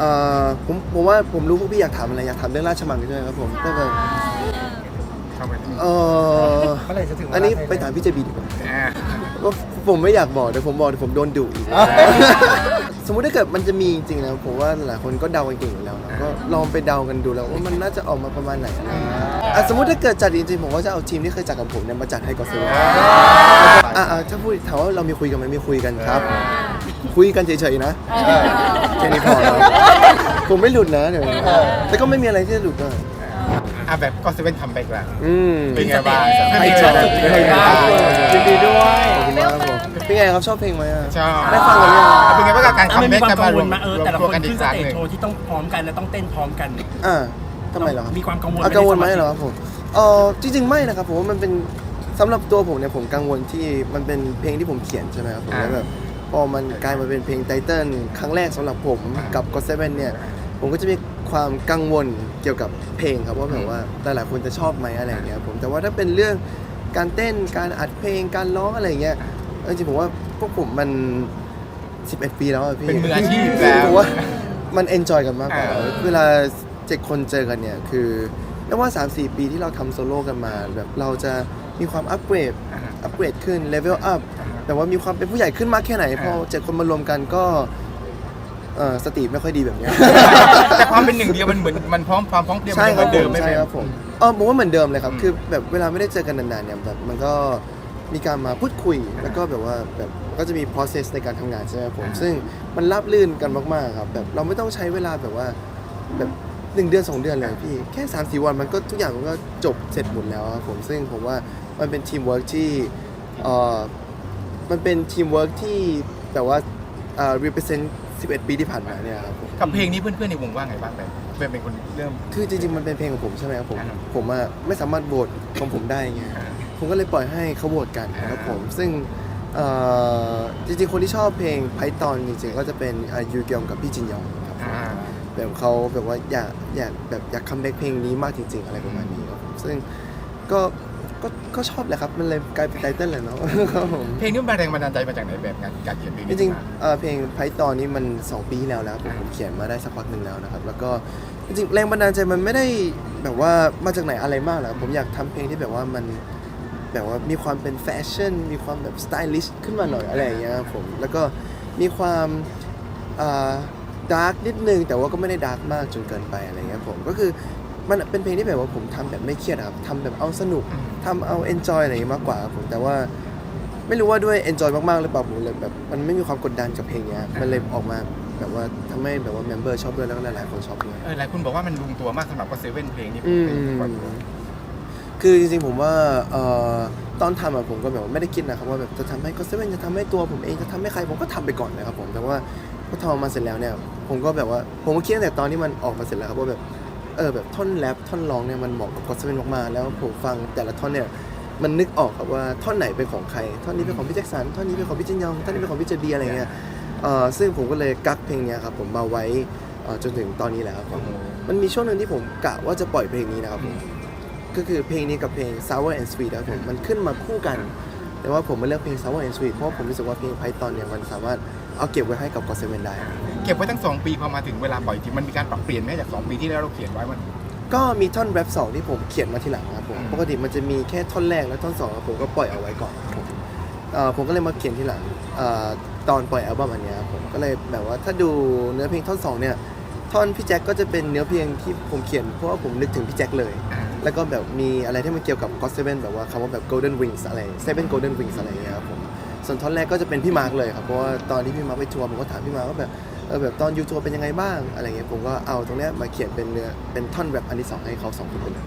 เอ่อผมผมว่าผมรู้พวกพี่อยากถามอะไรอยากถามเรื่องราชมังด้วยครับผมแต่แบบเข้าไปที่เออเมื่อไหร่จะถึงเวลาอันนี้ไทยไปถามพี่เจบีดีกว่าอ่าว่าผมไม่อยากบอกเดี๋ยวผมบอกเดี๋ยวผมโดนดุอีก สมมุติถ้าเกิดมันจะมีจริงๆนะผมว่าหลายคนก็เดากันเก่งอยู่แล้วนะก็ลองไปเดากันดูแล้วว่ามันน่าจะออกมาประมาณไหนนะอะสมมุติถ้าเกิดจัดจริงๆผมก็จะเอาทีมที่เคยจัดกับผมเนี่ยมาจัดให้กับซื้ออะอะถ้าพูดถามว่าเรามีคุยกันไหมมีคุยกันครับ คุยกันเฉยๆนะ แค่นี้พอแล้วผมไม่หลุดนะเดี๋ยวนี้แต่ก็ไม่มีอะไรที่จะหลุดนะอ่าแบบก็เซเว่นคัมแบ็กแล้วอืมเป็นไงบ้างไม่ชอบเป็นไงบ้างยินดีด้วยขอบคุณมากครับผมเป็นไงครับชอบเพลงไหมอะชอบได้ฟังกันยังเป็นไงบ้างกับการอะคัมมันมีแบ็กความกันกัมางรววลมมาเออรวมแต่ละตัวคนกันอีขึ้กนคสรั้งเตหจนึ่งโชว์ที่ต้องพร้อมกันและต้องเต้นพร้อมกันอ่าทำไมเหรอครับมีความกังวลอะกังวลไหมเหรอครับผมเออจริงๆไม่นะครับผมว่ามันเป็นสำหรับตัวผมเนี่ยผมกังวลที่มันเป็นเพลงที่ผมเขียนใช่ไหมครับผมแล้วแบบ พอมันกลายมาเป็นเพลงไตเติ้ลครั้งแรกสำหรับผมกับ God Seven เนี่ยผมก็จะมีความกังวลเกี่ยวกับเพลงครับว่าแบบว่าหลายๆคนจะชอบไหมอะไรอย่างเงี้ยครับผมแต่ว่าถ้าเป็นเรื่องการเต้นการอัดเพลงการร้องอะไรอย่างเงี้ยเอาจริงๆผมว่าพวกผมมัน 11 ปีแล้วอะพี่เป็นมืออาชีพแล้วผมว่ามันเอนจอยกันมากกว่าเออเวลาเจ็ดคนเจอกันเนี่ยคือไม่ว่า 3-4 ปีที่เราทำโซโล่กันมาแบบเราจะมีความอัปเกรดอ่าอัปเกรดขึ้นเลเวลอัพ แต่ว่ามีความเป็นผู้ใหญ่ขึ้นมากแค่ไหนพอเออเจ็ดคนมารวมกันก็เอ่อสติไม่ค่อยดีแบบเนี้ย แต่ความเป็นหนึ่งเดียวมันเหมือนมันพร้อมความพร้อมเพรียงใช่มันคยังเหรัมืบอนเดิมไม่ผมใช่เป็น ครับผมเออผมว่าเหมือนเดิมเลยครับ อืม คือแบบเวลาไม่ได้เจอกันนานๆเนี่ยแบบมันก็มีการมาพูดคุย แล้วก็แบบว่าแบบก็จะมี process ในการทำงานใช่ไหมครับผม ซึ่งมันราบลื่นกันมากๆครับ แบบเราไม่ต้องใช้เวลาแบบว่าแบบหนึ่งเดือนสองเดือนเลยพี่ แค่สามสี่วันมันก็ทุกอย่างมันก็จบเสร็จหมดแล้วครับผม ซึ่งผมว่ามันเป็นทีมเวิร์กที่เออ มันเป็นทีมเวิร์กที่แบบว่าเอ่อ represent 11 ปีที่ผ่านมาเนี่ยครับผมกับเพลงนี้เพื่อนๆในวงว่าไงบ้างแบบเพื่อนเป็นคนเริ่ม คือจริงๆ มันเป็นเพลงของผมใช่ไหมครับผมอ่าผมอะไม่สามารถโหวตของผมได้ไง อ่า ผมก็เลยปล่อยให้เขาโหวตกันนะครับอ่าผม ซึ่งเอ่อจริงๆ คนที่ชอบเพลงไพตอนจริงๆ ก็จะเป็นอายูเกียงกับพี่จินยองครับผม อ่า แบบเขาแบบว่าอยากอยากแบบอยากคัมแบ็กเพลงนี้มากจริงๆ อะไรประมาณนี้ครับผมซึ่งก็ ก็ก็ชอบแหละครับ มันเลยกลายเป็นไตเติ้ลแหละเนาะครับผมเพลงนี้มันแรงบันดาลใจมาจากไหนแบบการการเขียนเพลงจนี้ริงขึ้นมา ๆเอ่อเพลงไพตอนนี้มัน 2 ปีที่แล้วแล้วผมอ่าผมเขียนมาได้สักพักหนึ่งแล้วนะครับ แล้วก็จริงๆแรงบันดาลใจมันไม่ได้แบบว่ามาจากไหนอะไรมากหรอกผมอยากทำเพลงที่แบบว่ามันแบบว่ามีความเป็นแฟชั่น มีความแบบสไตลิชขึ้นมาหน่อยอะไรอย่างเงี้ยครับผมแล้วก็มีความดาร์กนิดนึงแต่ว่าก็ไม่ได้ดาร์กมากจนเกินไปอะไรเงี้ยผมก็คือมันเป็นเพลงที่แบบว่าผมทำแบบไม่เครียดอะครับทำแบบเอาสนุก อืม ทำเอาเอนจอยอะไรอย่างเงี้ยมากกว่าครับผมแต่ว่าไม่รู้ว่าด้วย enjoy มากๆหรือเปล่าผมเลยแบบมันไม่มีความกดดันกับเพลงเนี้ยมันเลยออกมาแบบว่าทำให้แบบว่า member ชอบด้วยแล้วก็หลายๆคนชอบด้วยเออหลายคนบอกว่ามันลงตัวมากสำหรับก็เซเว่นเพลงนี้อืมเพลงกว่าคือจริงๆผมว่าเอ่อตอนทำอะผมก็แบบว่าไม่ได้คิดนะครับว่าแบบจะทำให้ก็เซเว่นจะทำให้ตัวผมเองจะทำให้ใครผมก็ทำไปก่อนนะครับผมแต่ว่าพอทำออกมาเสร็จแล้วเนี่ย ผมก็แบบว่าผมก็คิดตั้งแต่ตอนที่มันออกมาเสร็จแล้วครับว่าแบบ เออแบบท่อนแรปท่อนร้องเนี่ยมันเหมาะกับก็เซเว่นมากๆแล้วผมฟังแต่ละท่อนเนี่ยมันนึกออกครับว่าท่อนไหนเป็นของใคร ท่อนนี้เป็นของพี่แจ็คสันท่อนนี้เป็นของพี่จินยองท่อนนี้เป็นของพี่เจบีอะไรเงี้ยเอ่อซึ่งผมก็เลยกักเพลงเนี้ยครับผมมาไว้เอ่อจนถึงตอนนี้แหละครับผมมันมีช่วงหนึ่งที่ผมกะว่าจะปล่อยเพลงนี้นะครับผมก็คือเพลงนี้กับเพลง Sour and Sweet นะครับผมมันขึ้นมาคู่กัน แต่ว่าผมมาเลือกเพลง Sour and Sweet เพราะว่าผมรู้สึกว่าเพลง Python เนี่ยมันสามารถ เอาเก็บไว้ให้กับ God Seven ได้ เก็บไว้ตั้งสองปีพอมาถึงเวลาปล่อยจริงมันมีการปรับเปลี่ยนไหมจากสองปีที่แล้วเราเขียนไว้มัน ก็มีท่อนแรปสองที่ผมเขียนมาทีหลังครับผมอืมปกติมันจะมีแค่ท่อนแรกและท่อนสองครับผมก็ปล่อยเอาไว้ก่อนครับผมเอ่อผมก็เลยมาเขียนทีหลังเอ่อตอนปล่อยอัลบั้มอันเนี้ยครับผมก็เลยแบบว่าถ้าดูเนื้อเพลงท่อนสองเนี่ยท่อนพี่แจ็คก็จะเป็นเนื้อเพลงที่ผมเขียนเพราะว่าผมนึกถึงพี่แจ็คเลยแล้วก็แบบมีอะไรที่มันเกี่ยวกับ God Seven แบบว่าคำว่าแบบ Golden Wings อะไร Seven Golden Wings อะไรอย่างเงี้ยครับผม ส่วนท่อนแรกก็จะเป็นพี่มาร์กเลยครับเพราะว่าตอนที่พี่มาร์กไปทัวร์ผมก็ถามพี่มาร์กว่าแบบเออแบบตอนยูทัวร์เป็นยังไงบ้างอะไรเงี้ยผมก็เอาตรงเนี้ยมาเขียนเป็นเนื้อเป็นท่อนแบบอันที่สองให้เขาสองคนไปเลย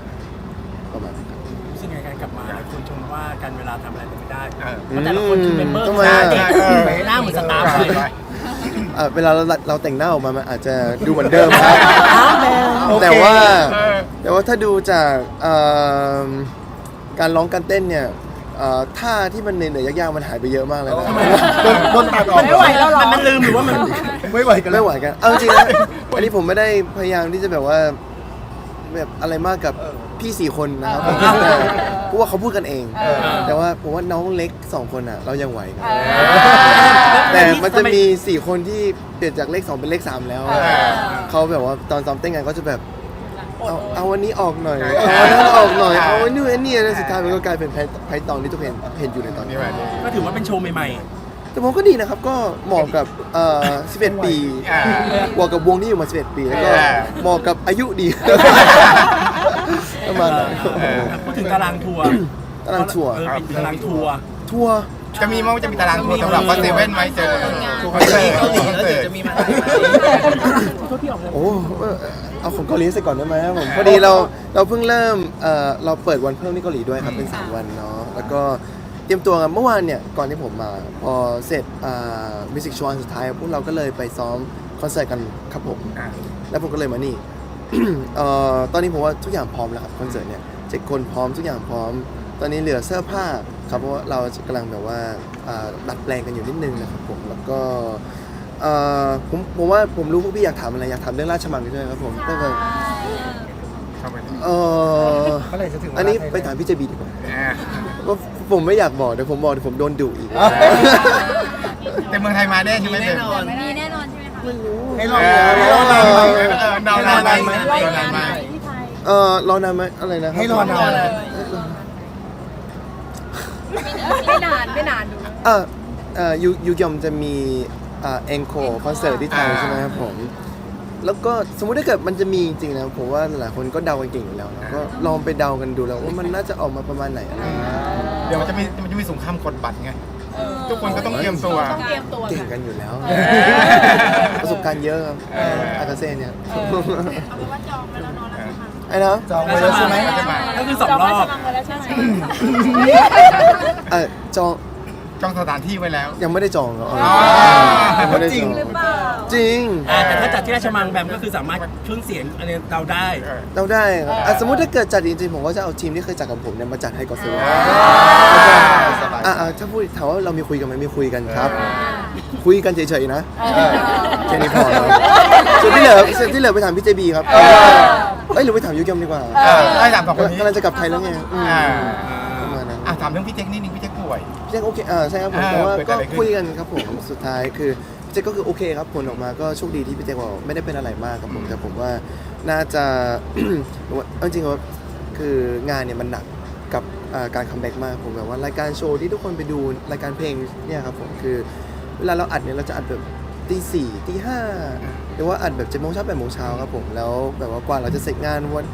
ประมาณนั้นครับ รู้สึกไงการกลับมาหลายคนชมว่าการเวลาทำอะไรไม่ได้เออ เพราะแต่ละคนคือเมมเบอร์ทำไมหน้าอะเด็กเออหน้าเหมือนสตาร์ฟเลยเอ่อเวลาเราเราแต่งหน้าออกมามันอาจจะดูเหมือนเดิมครับอ้าวแมวแต่ว่าเออแต่ว่าถ้าดูจากเอิ่มการร้องการเต้นเนี่ย เอ่อท่าที่มันเหนื่อยๆยากๆมันหายไปเยอะมากเลยนะ โดนโดนตัดออกมันไม่ไหวแล้วหรอ มันลืมหรือว่ามันไม่ไหวกันแล้ไม่ว ไหวกัน เอาจริงๆนะ อันนี้ผมไม่ได้พยายามที่จะแบบว่าแบบอะไรมากกับพี่สี่คนนะครับผมแต่เพราะว่าเขาพูดกันเองแต่ว่าผมว่าน้องเล็กสองคนอะ เรายังไหวกันแต่มันจะมีสี่คนที่เปลี่ยนจากเลขสองเป็นเลขสามแล้ว เออ เขาแบบว่าตอนซ้อมเต้นกันก็จะแบบ เอาเอาวันนี้ออกหน่อยเอาวันนั้นออกหน่อยเอาวันนี้อันนี้แล้วสุดท้ายมันก็กลายเป็นไพไพตอนที่ทุกคนเห็นเห็นอยู่ในตอนนี้นี่แบบนี้ ก็ถือว่าเป็นโชว์ใหม่แต่ผมก็ดีนะครับ ก็เหมาะกับเอ่อ11 ปีอ่า เหมาะกับวงที่อยู่มา 11 ปี แล้วก็อ่าเหมาะกับอายุดี ประมาณนั้นเออ ๆพูดถึงตารางทัวร์ตารางทัวร์ เออเป็นตารางทัวร์ ทัวร์จะมีมั้งจะมีตารางทัวร์สำหรับวัดเซเว่นไหมเจอคอนเสิร์ตคอนเสิร์ต โอ้เออ เอาของเกาหลีเสร็จก่อนได้ไหมครับผมพอดีเราเราเพิ่งเริ่มเอ่อเราเปิดวันเพิ่มที่เกาหลีด้วยครับเป็น 3 วันเนาะแล้วก็เตรียมตัวกันเมื่อวานเนี่ยก่อนที่ผมมา พอเสร็จมิวสิกโชว์สุดท้ายพวกเราก็เลยไปซ้อมคอนเสิร์ตกันครับผมอ่าแล้วผมก็เลยมานี่ เอ่อตอนนี้ผมว่าทุกอย่างพร้อมแล้วครับคอนเสิร์ตเนี่ยเจ็ดคนพร้อมทุกอย่างพร้อม ตอนนี้เหลือเสื้อผ้าครับเพราะว่าเรากำลังแบบว่าอ่าดัดแปลงกันอยู่นิดนึงนะครับผมแล้วก็ เอ่อผมผมว่าผมรู้พวกพี่อยากถามอะไรอยากถามเรื่องราชมังใช่ไหมครับผมก็แบบเข้าไปเออเมื่อไหร่จะถึงเวลาอันนี้ไทยไปถามพี่เจบีดีกว่าอ่าว่าผมไม่อยากบอกเดี๋ยวผมบอกเดี๋ยวผมโดนดุอีกแต่เมืองไทยมาแน่ใช่ไหมเจอมีแน่นอนใช่ไหมคะไม่รู้ให้ลองเออให้ลองเอทำอเออนานไหมนานไหมที่ไทยเออรอนานไหมอะไรนะครับให้รอนานไม่นานไม่นานดูเออเอ่อยูยูยอมจะมีอ่า เอ็นโคคอนเสิร์ตที่ไทยใช่ไหมครับผม แล้วก็สมมุติถ้าเกิดมันจะมีจริงๆนะผมว่าหลายคนก็เดากันเก่งอยู่แล้วนะก็ลองไปเดากันดูแล้วว่ามันน่าจะออกมาประมาณไหนอะไรอย่างเงี้ยเดี๋ยวมันจะมีมันจะมีสงครามกดบัตรไง ทุกคนก็ต้องเตรียมตัว ต้องเตรียมตัวเก่งกันอยู่แล้ว ประสบการณ์เยอะครับอากาเซ่เนี่ยเอาเป็นว่าจองไปแล้วเนอนแล้วค่ะไอ้นะจองไว้แล้วใช่ไหมจะมาก็คือสองจองรไว้อบสมังไว้แล้วใช่ไหมเออจอง จองสถานที่ไว้แล้ว ยังไม่ได้จองครับอ๋อยังไม่ได้จองหรือเปล่าจริง อ่าแต่ถ้าจัดที่ราชมังแบมก็คือสามารถเครื่องเสียงอะไรเราได้เออเราได้ครับอะสมมุติถ้าเกิดจัดจริงๆผมก็จะเอาทีมที่เคยจัดกับผมเนี่ยมาจัดให้ก็ซื้ออะอะถ้าพูดถามว่าเรามีคุยกันไหมมีคุยกันครับ คุยกันเฉยๆนะแค่นี้พอครับส่วนที่เหลือส่วนที่เหลือไปถามพี่เจบีครับเอ้ยหรือไปถามยูยอมดีกว่าเออได้ถามสองคนนี้กำลังจะกลับไทยแล้วไงอืมอ่าประมาณนั้นอะถามเรื่องพี่เจ๊กนิดนึงพี่เจ๊ก ป่วย พี่เจ๊โอเคอ่าใช่ครับผมอ่าแต่ว่าเกิดก็อะไรขึ้น คุยกันครับผม สุดท้ายคือพี่เจ๊ก็คือโอเคครับผลออกมาก็โชคดีที่พี่เจ๊บอกไม่ได้เป็นอะไรมากครับผมแต่ผมว่าน่าจะ เอาจริงๆว่าคืองานเนี่ยมันหนักกับอ่าการคัมแบ็กมากผมแบบว่ารายการโชว์ที่ทุกคนไปดูรายการเพลงเนี่ยครับผมคือ เวลาเราอัดเนี่ยเราจะอัดแบบตีสี่ตีห้าหรือว่าอัดแบบเจ็ดโมงเช้าแปดโมงเช้าครับผมแล้วแบบว่ากว่าเราจะเสร็จงานวัน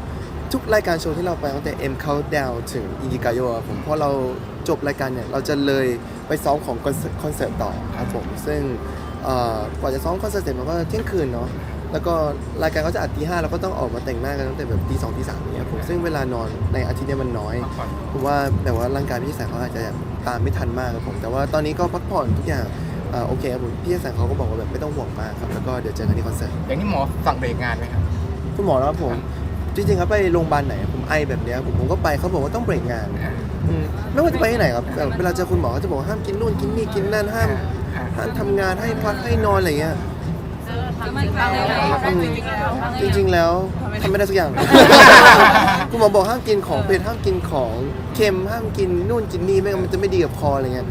ทุกรายการโชว์ที่เราไปตั้งแต่ M Countdown ถึง i n d i g a y o ครับผมพอเราจบรายการเนี่ย เราจะเลยไปซ้อมของคอนเสิร์ตคอนเสิร์ตต่อครับผม ซึ่งเอ่อกว่าจะซ้อมคอนเสิร์ตเสร็จมันก็เที่ยงคืนเนาะแล้วก็รายการก็จะอัดตีห้าเราก็ต้องออกมาแต่งหน้ากันตั้งแต่แบบตีสองตีสามอย่างเงี้ยผมซึ่งเวลานอนในอาทิตย์เนี้มันน้อยพักผ่อนผมว่าแบบว่าร่างกายพี่แสงเขาอาจจะตามไม่ทันมากครับผมแต่ว่าตอนนี้ก็พักผ่อนทุกอย่างอ่าโอเคครับผมพี่แสงเขาก็บอกว่าแบบไม่ต้องห่วงมากครับแล้วก็เดี๋ยวเจอกันที่คอนเสิร์ตอย่างนี้หมอสั่งเบรกงานไหมครับคุณหมอแล้วผม จริงๆครับไปโรงพยาบาลไหน ผมไอแบบเนี้ยผมผมก็ไปเขาบอกว่าต้องเบรกงานอืมไม่ว่าจะไปที่ไหนครับแต่เวลาเจอคุณหมอเขาจะบอกว่าห้ามกินนู่นกินนี่กินนั่นห้ามอ่าห้ามทำงานให้พักให้นอนอะไรเงี้ยมันฟังแล้วอืมจริงๆแล้วทำไม่ได้สักอย่าง คุณหมอบอกห้ามกินของเผ็ดห้ามกินของเค็มห้ามกินนู่นกินนี่ไม่งั้นมันจะไม่ดีกับคออะไรเงี้ย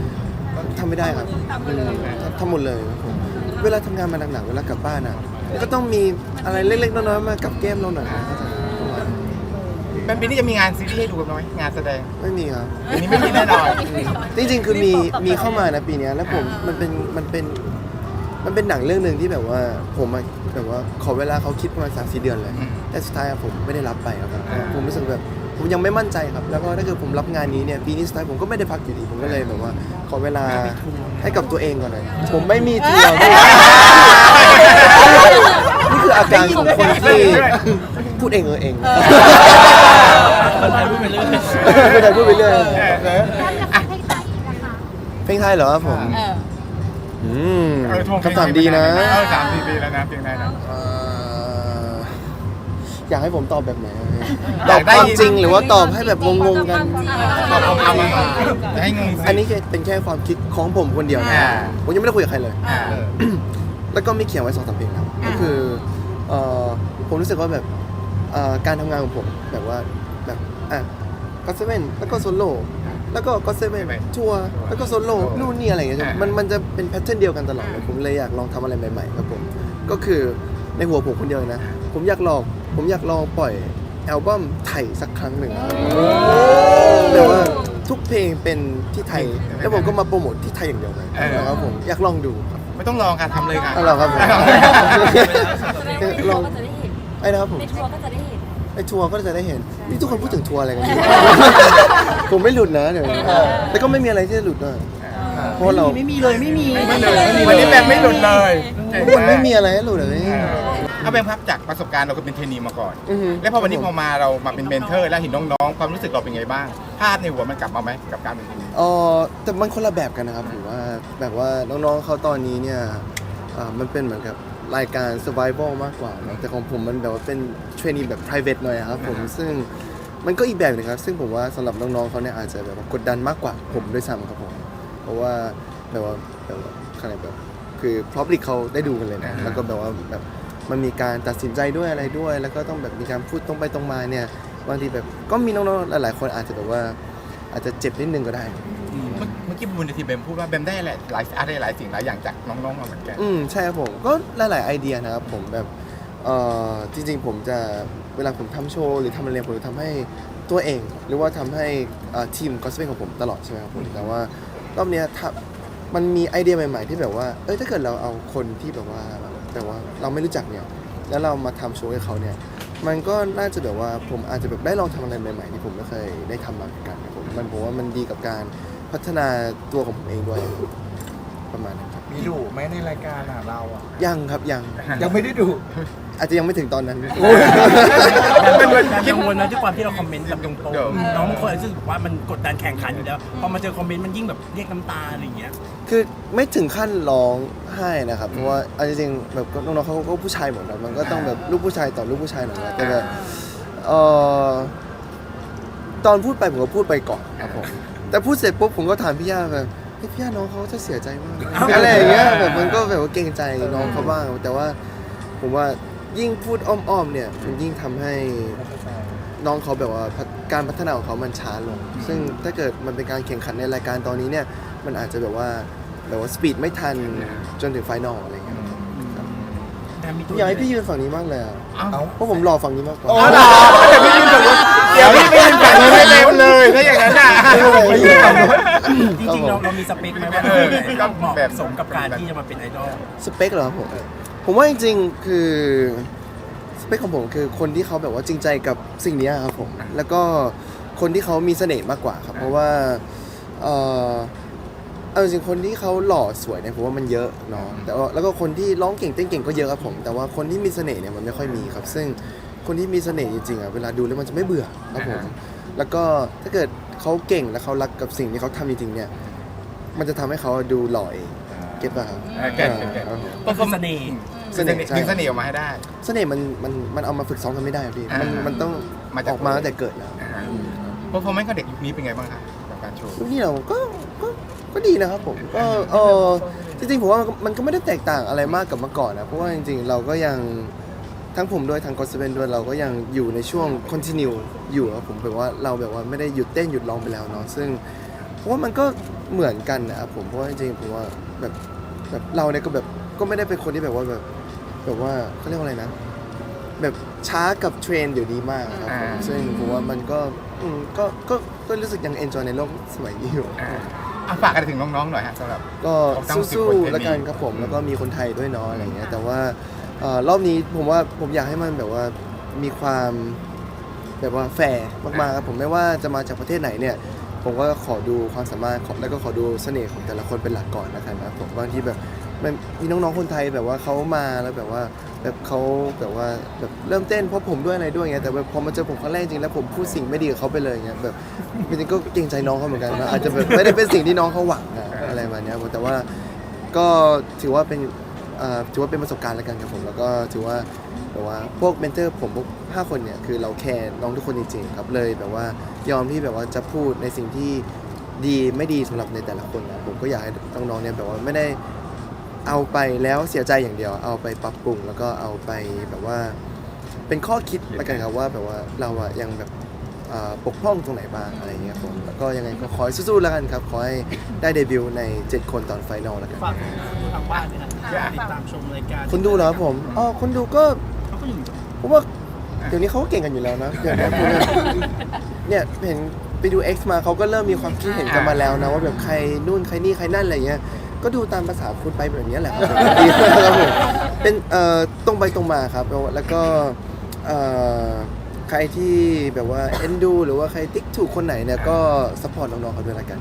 ทำไม่ได้ครับอืมทำหมดเลยครับผมเวลาทำงานมาหนักๆเวลากลับบ้านอะก็ต้องมีอะไรเล็กๆน้อยๆมากับแก้มเราหน่อยนะเข้าใจไหมประมาณนั้น เป็นปีนี้จะมีงานซีรีส์ให้ดูกันไหมงานแสดงไม่มีครับ ปีนี้ไม่มีแน่นอน จริงๆ คือมีมีเข้ามานะปีเนี้ยแล้วผมมันเป็นมันเป็นมันเป็นหนังเรื่องหนึ่งที่แบบว่าผมอะแบบว่าขอเวลาเขาคิดประมาณสามสี่เดือนเลย อืมแต่สุดท้ายอะผมไม่ได้รับไปครับอ่า ผมรู้สึกแบบผมยังไม่มั่นใจครับ แล้วก็ถ้าเกิดผมรับงานนี้เนี่ยปีนี้สุดท้ายผมก็ไม่ได้พักอยู่ดีผมก็เลยแบบว่า ขอเวลาให้กับตัวเองก่อนหน่อยผมไม่มีทัวร์พี่นี่คืออาการของคนที่ พูดเองเออเองคนไทยพูดไปเรื่อยไม่ได้พูดไปเรื่อยให้ใจอีกนะคะเพลงไทยเหรอครับผมอืมเออทวงคำถามดีนะเออสามสี่ปีแล้วนะเพลงได้นะเอ่ออยากให้ผมตอบแบบไหนอตยาอบกได้ความจริงหรือว่าตอบให้แบบงงๆกันตอบคำถามมาจะให้งงสิอันนี้แค่เป็นแค่ความคิดของผมคนเดียวนะอ่าผมยังไม่ได้คุยกับใครเลยอ่าแล้วก็ไม่เขียนไว้สองสามเพลงแล้วก็คือเอ่อผมรู้สึกว่าแบบเอ่อ การทำงานของผมแบบว่าแบบอะก็เซเว่นแล้วก็โซโล่แล้วก็ก็เซเว่นทัวร์แล้วก็โซโล่นู่นนี่อะไรอย่างเงี้ยมันมันจะเป็นแพทเทิร์นเดียวกันตลอดเลยผมเลยอยากลองทำอะไรใหม่ๆครับผมก็คือในหัวผมคนเดียวเลยนะ ผมอยากลองผมอยากลองปล่อยอัลบั้มไทยสักครั้งหนึ่งครับแต่ว่าทุกเพลงเป็นที่ไทย แล้วผมก็มาโปรโมทที่ไทยอย่างเดียวเลยนะครับผมอยากลองดูครับไม่ต้องลองค่ะทำเลยค่ะเอาเหรอครับผมในทัวร์ก็จะ ได้เห็นไอ้นะครับผมในทัวร์ก็จะได้เห็น ไอ้ทัวร์ก็จะได้เห็น นี่ทุกคนพูดถึงทัวร์อะไรกันอยู่ ผมไม่หลุดนะเดี๋ยวนี้แต่ก็ไม่มีอะไรที่จะหลุดนะเพราะเรา ไม่มีเลยไม่มี ไม่เลยวันนี้แบมไม่หลุดเลยเก่งมันากไม่มีอะไรให้หลุดเลย เอาแบมครับจากประสบการณ์เราเคยเป็นเทรนนีมาก่อน อือฮึ แล้วพอวันนี้พอมาเรามาเป็นเมนเทอร์ แล้วเห็นน้องๆ ความรู้สึกเราเป็นไงบ้าง ภาพในหัวมันกลับมาไหมกับการเป็นเทรนนีเออแต่มันคนละแบบกันนะครับผมว่าแบบว่าน้องๆเขาตอนนี้เนี่ยอ่ามันเป็นเหมือนกับ รายการ survival มากกว่าเนอะแต่ของผมมันแบบว่าเป็นเทรนนีแบบ private หน่อยอะครับผมซึ่งมันก็อีกแบบหนึงครับ ซึ่งผมว่าสำหรับน้องๆเขาเนี่ยอาจจะแบบว่ากดดันมากกว่าผมด้วยซ้ำครับผมเพราะว่าแบบว่าแบบว่าขนาดแบบคือ public เขาได้ดูกันเลยนะแล้วก็แบบว่าแบบมันมีการตัดสินใจด้วยอะไรด้วย แล้วก็ต้องแบบมีการพูดตรงไปตรงมาเนี่ยบางทีแบบก็มีน้องๆหลายๆคนอาจจะแบบว่าอาจจะเจ็บนิดนึงก็ได้ เมื่อเมื่อ กี้บนเวทีแบมพูดว่าแบมได้หลายหลายอะไรหลายสิ่งหลายอย่างจากน้องๆมาเหมือนกัน อืมใช่ครับผมก็หลาย ๆ ไอเดียนะครับผมแบบเอ่อจริง ๆ ผมจะเวลาผมทำโชว์หรือทำอะไรผมจะทำให้ตัวเอง หรือว่าทำให้เอ่อทีมก็สเปนของผมตลอดใช่ไหมครับผมแต่ว่ารอบเนี้ยถ้ามันมีไอเดียใหม่ ๆ ที่แบบว่าเอ้ยถ้าเกิดเราเอาคนที่แบบว่าแบบว่าเราไม่รู้จักเนี่ยแล้วเรามาทำโชว์ให้เขาเนี่ย มันก็น่าจะแบบว่าผมอาจจะแบบได้ลองทำอะไรใหม่ๆที่ผมไม่เคยได้ทำมาเหมือนกันครับผมมันผมว่ามันดีกับการ พัฒนาตัวของผมเองด้วยประมาณนั้นครับมีดุไหมในรายการอะเราอะ ยังครับยัง ยังไม่ได้ดุอาจจะยังไม่ถึงตอนนั้นมันมันกังวลนะด้วยความที่เราคอมเมนต์แบบตรงๆน้องบางคนรู้สึกว่ามันกดดันแข่งขันอยู่แล้วพอมาเจอคอมเมนต์มันยิ่งแบบเรียกน้ำตาอะไรอย่างเงี้ย คือไม่ถึงขั้นร้องไห้นะครับ เพราะว่าเอาจริงๆแบบน้องๆเขาก็ผู้ชายหมดนะมันก็ต้องแบบลูกผู้ชายต่อลูกผู้ชายหน่อยนะแต่แบบเออตอนพูดไปผมก็พูดไปก่อนครับผม แต่พูดเสร็จปุ๊บผมก็ถามพี่ย่าแบบเฮ้ยพี่ย่าน้องเขาจะเสียใจมากอะไรอย่างเงี้ยแบบมันก็แบบว่าเกรงใจน้องเขาบ้าง แต่ว่าผมว่ายิ่งพูดอ้อมๆเนี่ยมันยิ่งทำให้ น้องเขาแบบว่าพัฒการพัฒนาของเขามันช้าลง ซึ่งถ้าเกิดมันเป็นการแข่งขันในรายการตอนนี้เนี่ย มันอาจจะแบบว่าแบบว่าสปีดไม่ทันจนถึงไฟนอลอะไรเงี้ยแต่มีตัวอยากให้พี่ยืนฝั่งนี้มากเลยอะเอ้าเอาเพราะผมรอฝั่งนี้มากกว่าอ๋อเหรอเดี๋ยวพี่ยืนฝั่งนู้นเดี๋ยวพี่ไปยืนฝั่งนู้นให้เร็ จริงๆเราเรามีสเปคไหมว่าเออก็เหมาะสมกับการที่จะมาเป็นไอดอลสเปคเหรอครับผมผมว่าจริงๆคือสเปคของผมคือคนที่เขาแบบว่าจริงใจกับสิ่งเนี้ยครับผมแล้วก็คนที่เขามีเสน่ห์มากกว่าครับ เพราะว่าเออเอาจริงๆคนที่เขาหล่อสวยเนี่ยผมว่ามันเยอะเนาะแต่ว่าแล้วก็คนที่ร้องเก่งเต้นเก่งก็เยอะครับผม แต่ว่าคนที่มีเสน่ห์เนี่ยมันไม่ค่อยมีครับ ซึ่งคนที่มีเสน่ห์จริงๆอะเวลาดูแล้วมันจะไม่เบื่อครับผมแล้วก็ถ้าเกิด เขาเก่งและเขารักกับสิ่งที่เขาทำจริงๆเนี่ย มันจะทำให้เขาดูหล่อเองเก็ตป่ะครับเออเก็ตเก็ตเก็ต อ่าก็คือเสน่ห์ เสน่ห์ใช่ดึงเสน่ห์ออกมาให้ได้ เสน่ห์มันมันมันเอามาฝึกซ้อมกันไม่ได้ครับพี่มันอ่ามัมันต้องมาจาก ออกมาตั้งแต่เกิดแล้วเพราะพอไม่ก็เด็กยุคนี้เป็นไงบ้างครับกับการโชว์ลูกนี่เราก็ก็ก็ดีนะครับผมก็เออจริงๆผมว่ามันก็มันก็ไม่ได้แตกต่างอะไรมากกับเมื่อก่อนนะเพราะว่าจริงๆเราก็ยัง ทั้งผมด้วยทั้งกอสเปนด้วยเราก็ยังอยู่ในช่วง continue อยู่ครับผมแบบว่าเราแบบว่าไม่ได้หยุดเต้นหยุดร้องไปแล้วเนาะซึ่งเพราะว่ามันก็เหมือนกันนะครับผมเพราะว่าจริงๆผมว่าแบบแบบเราเนี่ยก็แบบก็ไม่ได้เป็นคนที่แบบว่าแบบแบบว่าเขาเรียกว่าอะไรนะ แบบช้ากับเทรนด์เดี๋ยวนี้มากครับผมอ่า ซึ่งผมว่ามันก็อืมก็ก็ก็รู้สึกยังเอนจอยในโลกสมัยนี้อยู่ อ่าอะฝากอะไรถึงน้องๆหน่อยฮะสำหรับ ก็ของทั้ง10สู้คนๆแล้วกันครับผมแล้วก็มีคนไทยด้วยเนาะอะไรเงี้ยแต่ว่า เอ่อรอบนี้ผมว่าผมอยากให้มันแบบว่ามีความแบบว่าแฟร์มากๆครับผมไม่ว่าจะมาจากประเทศไหนเนี่ย ผมก็ขอดูความสามารถของแล้วก็ขอดูเสน่ห์ของแต่ละคนเป็นหลักก่อนนะครับนะผมบางทีแบบมันมีน้องๆคนไทยแบบว่าเขามาแล้วแบบว่าแบบเขาแบบว่าแบบเริ่มเต้นเพราะผมด้วยอะไรด้วยเงี้ยแต่แบบพอมาเจอผมครั้งแรกจริงแล้วผมพูดสิ่งไม่ดีกับเขาไปเลยเงี้ยแบบจริงๆก็เกรงใจน้องเขาเหมือนกันนะอาจจะแบบไม่ได้เป็นสิ่งที่น้องเขาหวังอะอะไรมาเนี้ยแต่ว่าก็ถือว่าเป็น เอ่อถือว่าเป็นประสบการณ์แล้วกันครับผมแล้วก็ถือว่าแบบว่าพวกเมนเทอร์ผมพวกห้าคนเนี่ยคือเราแคร์น้องทุกคนจริงๆครับเลยแบบว่ายอมที่แบบว่าจะพูดในสิ่งที่ดีไม่ดีสำหรับในแต่ละคนนะผมก็อยากให้น้องๆเนี่ยแบบว่าไม่ได้เอาไปแล้วเสียใจอย่างเดียว เอาไปปรับปรุงแล้วก็เอาไปแบบว่า เป็นข้อคิดแล้วกันครับว่าแบบว่าเราอะยังแบบเอ่อปกพร่องตรงไหนบ้างอะไรอย่างเงี้ยครับผมแล้วก็ยังไงก็ขอให้สู้ๆแล้วกันครับขอให้ได้เดบิวต์ใน 7 คนตอนไฟนอลแล้วกัน ฝาก บ้านด้วยนะติดตามชมรายการคุณดูเหรอครับผมอ๋อคุณดูก็เขาก็อยู่ ผมว่าเดี๋ยวนี้เขาก็เก่งกันอยู่แล้วนะเดี๋ยวนี้ผมเนี่ยเนี่ยเห็นไปดู X มาเขาก็เริ่มมีความคิดเห็นกันมาแล้วนะว่าแบบใครนู่นใครนี่ใครนั่นอะไรเงี้ย ก็ดูตามภาษาคุณไปแบบนี้แหละครับดีมากครับผมเป็นเอ่อตรงไปตรงมาครับ แล้วก็เอ่อใครที่แบบว่าเอ็นดู หรือว่าใครติ๊กถูกคนไหนเนี่ยก็สปอร์ตน้องๆเขาด้วยละกัน